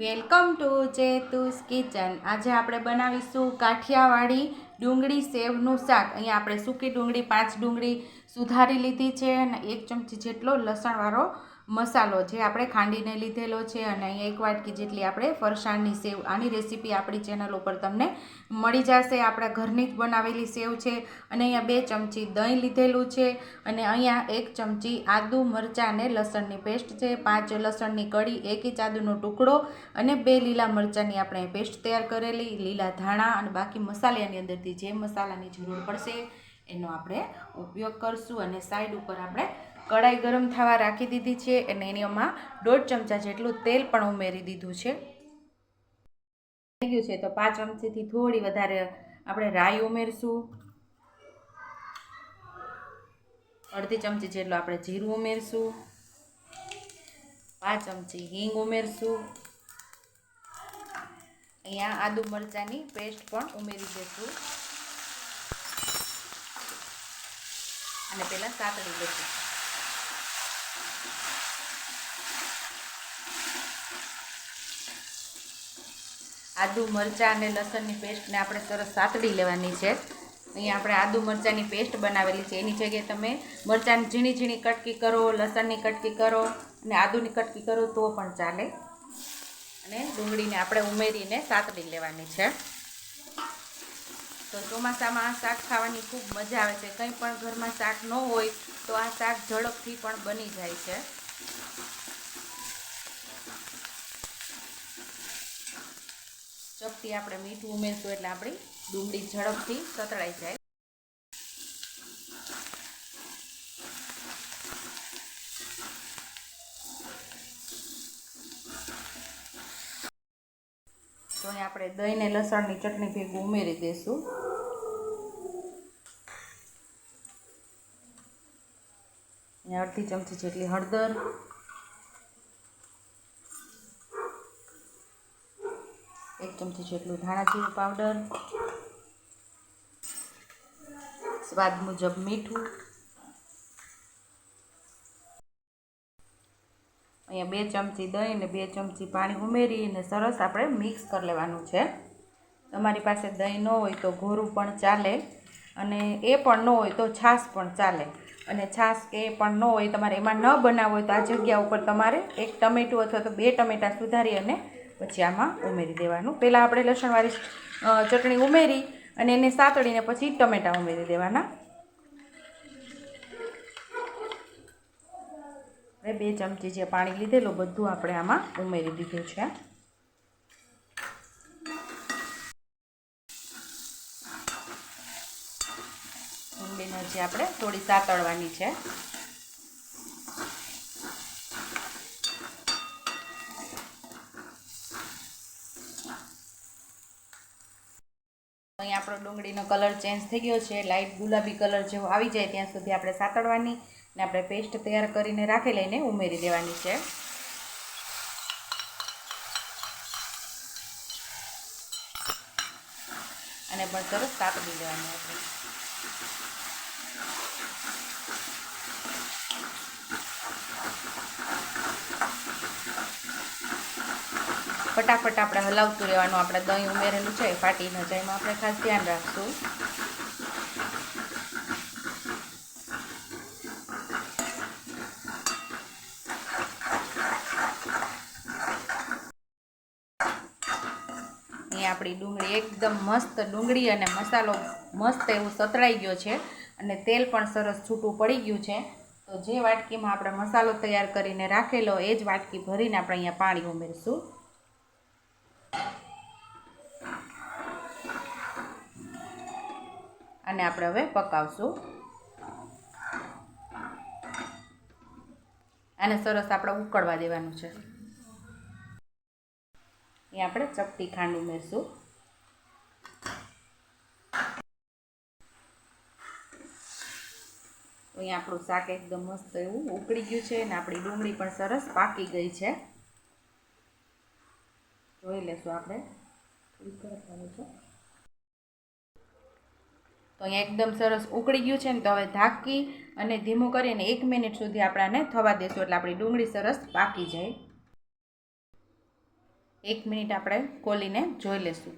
Welcome to જેતુસ kitchen. આજે આપણે બનાવીશું કાઠિયાવાડી ડુંગળી સેવનું શાક. અહીંયા આપણે સૂકી ડુંગળી, પાંચ ડુંગળી સુધારી લીધી છે અને એક ચમચી જેટલો લસણવાળો મસાલો જે આપણે ખાંડીને લીધેલો છે અને અહીંયા એક વાટકી જેટલી આપણે ફરસાણની સેવ, આની રેસીપી આપણી ચેનલ ઉપર તમને મળી જશે. આપણા ઘરની જ બનાવેલી સેવ છે અને અહીંયા બે ચમચી દહીં લીધેલું છે અને અહીંયા એક ચમચી આદુ, મરચાં અને લસણની પેસ્ટ છે. પાંચ લસણની કળી, એક ઇંચ આદુનો ટુકડો અને બે લીલા મરચાંની આપણે પેસ્ટ તૈયાર કરેલી, લીલા ધાણા અને બાકી મસાલાની અંદરથી જે મસાલાની જરૂર પડશે એનો આપણે ઉપયોગ કરશું અને સાઈડ ઉપર આપણે કડાઈ ગરમ થવા રાખી દીધી છે અને એનીમાં દોઢ ચમચા જેટલું તેલ પણ ઉમેરી દીધું છે. થઈ ગયું છે તો પાંચ ચમચીથી થોડી વધારે આપણે રાઈ ઉમેરશું. અડધી ચમચી જેટલું આપણે જીરું ઉમેરશું. પાંચ ચમચી હિંગ ઉમેરશું. અહીંયા આદુ મરચાંની પેસ્ટ પણ ઉમેરી દઈશું અને પહેલાં સાતડી લઈશું આદુ, મરચાં અને લસણની પેસ્ટને આપણે સરસ સાતડી લેવાની છે. અહીંયા આપણે આદુ, મરચાંની પેસ્ટ બનાવેલી છે. એની જગ્યાએ તમે મરચાંની ઝીણી ઝીણી કટકી કરો, લસણની કટકી કરો અને આદુની કટકી કરો તો પણ ચાલે. અને ડુંગળીને આપણે ઉમેરીને સાતડી લેવાની છે. તો ચોમાસામાં આ શાક ખાવાની ખૂબ મજા આવે છે. કંઈ પણ ઘરમાં શાક ન હોય તો આ શાક ઝડપથી પણ બની જાય છે. ચપટી આપણે મીઠું ઉમેરશું એટલે આપણી ડુંગળી ઝડપથી સતળાઈ જાય. તો અહીં આપણે દહીં ને લસણની ચટણી ભેગું ઉમેરી દઈશું. અડધી ચમચી જેટલી હળદર ચમચી જેટલું ધાણા જીરું પાવડર, સ્વાદ મુજબ મીઠું. અહીંયા બે ચમચી દહીં ને બે ચમચી પાણી ઉમેરીને સરસ આપણે મિક્સ કરી લેવાનું છે. તમારી પાસે દહીં ન હોય તો ઘોરું પણ ચાલે અને એ પણ ન હોય તો છાશ પણ ચાલે. અને છાશ એ પણ ન હોય, તમારે એમાં ન બનાવવું હોય તો આ જગ્યા ઉપર તમારે એક ટમેટું અથવા તો બે ટમેટાં સુધારી અને પછી આમાં ઉમેરી દેવાનું. પહેલાં આપણે લસણવાળી ચટણી ઉમેરી અને એને સાતળીને પછી ટમેટાં ઉમેરી દેવાના. હવે બે ચમચી જે પાણી લીધેલું, બધું આપણે આમાં ઉમેરી દીધું છે. ડુંગળીને જે આપણે, થોડી સાતળવાની છે. આપણો ડુંગળીનો કલર ચેન્જ થઈ ગયો છે લાઇટ ગુલાબી કલર જેવો આવી જાય ત્યાં સુધી આપણે સાતળવાની ને આપણે પેસ્ટ તૈયાર કરીને રાખી લઈને ઉમેરી દેવાની છે. અને પણ સરસ સાતળી દેવાની આપણે. ફટાફટ આપણે હલાવતું રહેવાનું, આપણે દહીં ઉમેરેલું છે ફાટી ન જાય એમાં આપણે ખાસ ધ્યાન રાખશું. આપણી ડુંગળી એકદમ મસ્ત ડુંગળી અને મસાલો મસ્ત એવું સતળાઈ ગયો છે અને તેલ પણ સરસ છૂટું પડી ગયું છે. તો જે વાટકીમાં આપણે મસાલો તૈયાર કરીને રાખેલો, એ જ વાટકી ભરીને આપણે અહીંયા પાણી ઉમેરીશું. અને આપણે હવે પકાવશું. આને સરસ આપણે ઉકળવા દેવાનું છે. એ આપણે ચપટી ખાંડ ઉમેરશું. અહીંયા આપણું શાક એકદમ મસ્ત એવું ઉકળી ગયું છે અને આપણી ડુંગળી પણ સરસ પાકી ગઈ છે. જોઈ લેશું આપણે. કરવાનું છે. તો અહીંયા એકદમ સરસ ઉકળી ગયું છે ને તો હવે ઢાંકી અને ધીમું કરીને એક મિનિટ સુધી આપણાને થવા દેશું એટલે આપણી ડુંગળી સરસ પાકી જાય. એક મિનિટ આપણે ખોલીને જોઈ લેશું.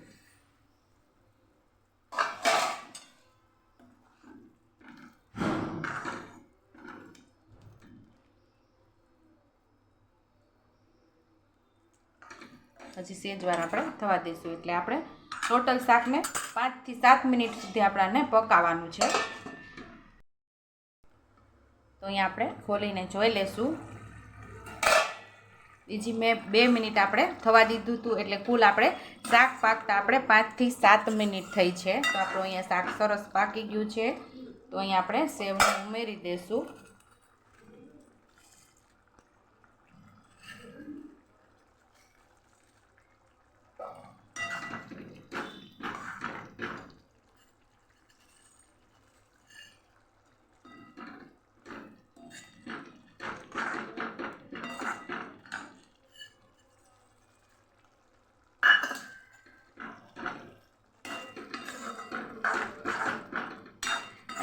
હજી સેજવાર આપણે થવા દઈશું એટલે આપણે ટોટલ શાકને પાંચથી સાત મિનિટ સુધી આપણાને પકાવવાનું છે. તો અહીંયા આપણે ખોલીને જોઈ લેશું. બીજી મેં બે મિનિટ આપણે થવા દીધું હતું એટલે કુલ આપણે શાક પાકતા આપણે પાંચથી સાત મિનિટ થઈ છે. તો આપણું અહીંયા શાક સરસ પાકી ગયું છે. તો અહીંયા આપણે સેવને ઉમેરી દઈશું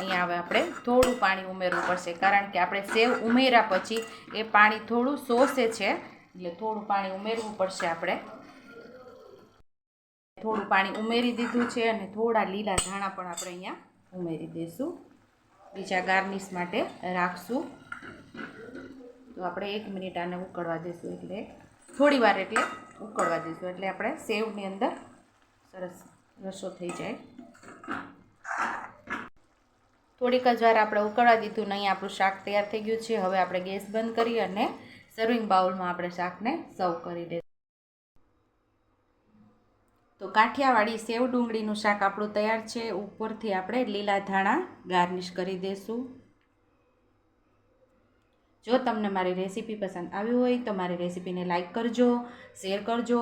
અહીંયા હવે આપણે, થોડું પાણી ઉમેરવું પડશે. કારણ કે આપણે સેવ ઉમેર્યા પછી એ પાણી થોડું શોષે છે, એટલે થોડું પાણી ઉમેરવું પડશે આપણે. થોડું પાણી ઉમેરી દીધું છે અને થોડા લીલા ધાણા પણ આપણે અહીંયા ઉમેરી દઈશું. બીજા ગાર્નિશ માટે રાખશું. તો આપણે એક મિનિટ આને ઉકળવા દઈશું એટલે, થોડી વાર એટલે ઉકળવા દઈશું એટલે આપણે સેવની અંદર સરસ રસો થઈ જાય. થોડીક જ વાર આપણે ઉકળવા દીધું નહીં આપણું શાક તૈયાર થઈ ગયું છે. હવે આપણે ગેસ બંધ કરી અને સર્વિંગ બાઉલમાં આપણે શાકને સર્વ કરી દઈશું તો કાઠિયાવાડી સેવ ડુંગળીનું શાક આપણું તૈયાર છે. ઉપરથી આપણે લીલા ધાણા ગાર્નિશ કરી દઈશું જો તમને મારી રેસીપી પસંદ આવી હોય તો મારી રેસીપીને લાઇક કરજો, શેર કરજો